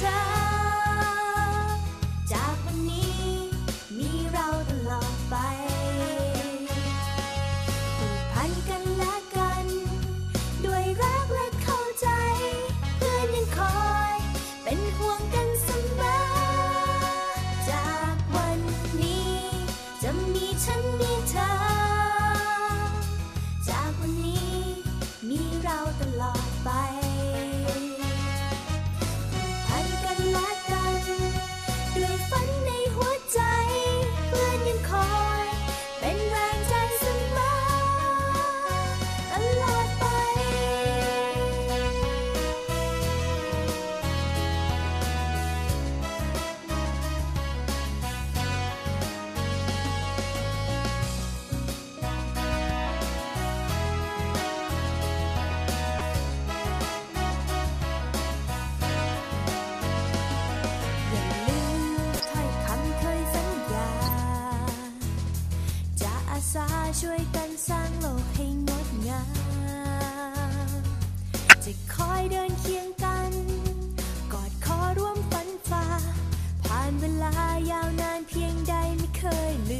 자. ช่วยกันสร้างโลกให้งดงาม จะคอยเดินเคียงกัน กอดคอร่วมฝันฝ่า ผ่านเวลายาวนานเพียงใดไม่เคยลืม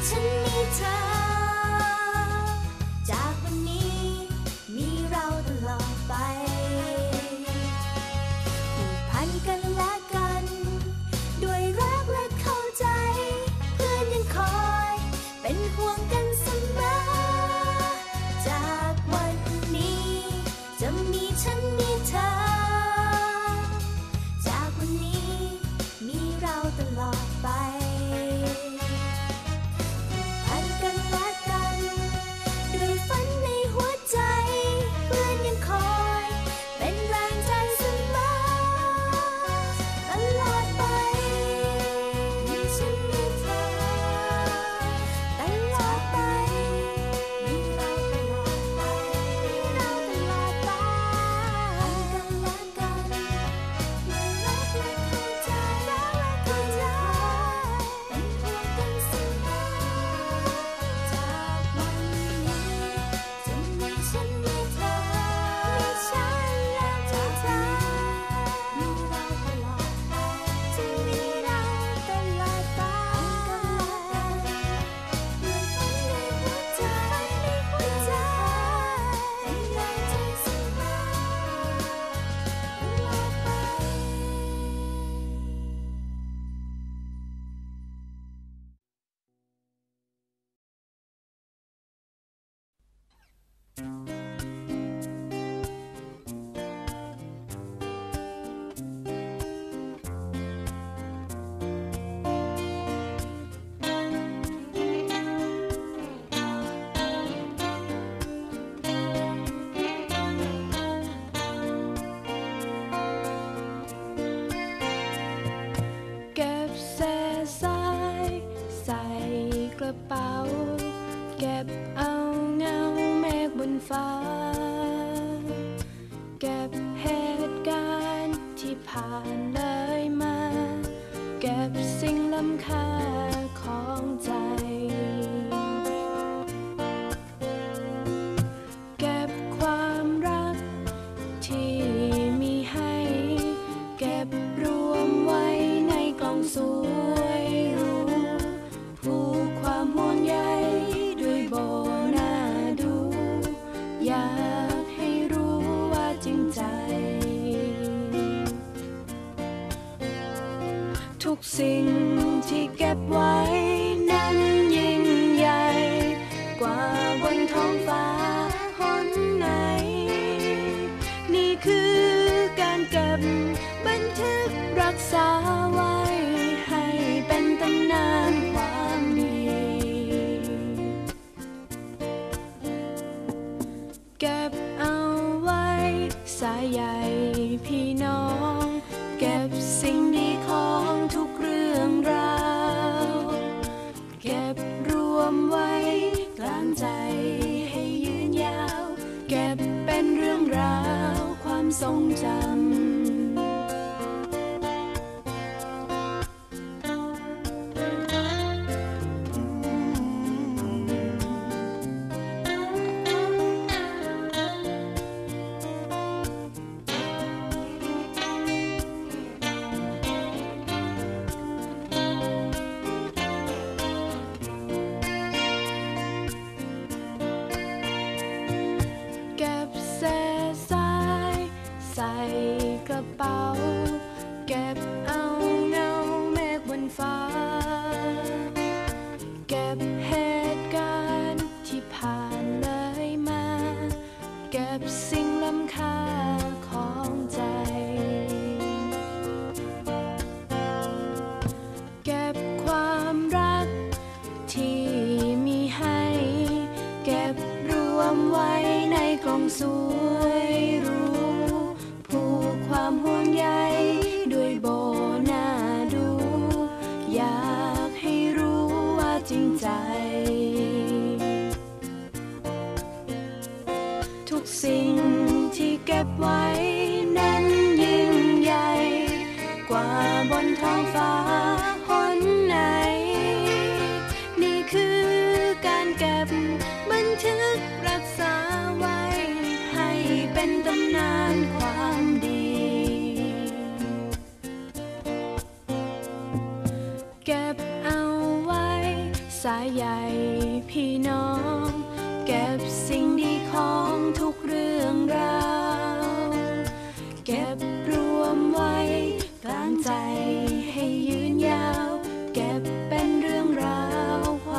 to meet us. เป๋า เก็บเอาเงาเมฆบนฟ้า เก็บเหตุการณ์ที่ผ่านเลยมา เก็บสิ่งล้ำค่าของใจ กสิ่งที่เก็บไว้นั้นยิ่งใหญ่ กว่าบนท้องฟ้าหนไหน นี่คือการเก็บบันทึกรักษาไว้ ให้เป็นตำนานความดี เก็บเอาไว้สายใหญ่พี่น้อง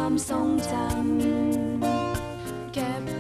ความทรงจำเก็บ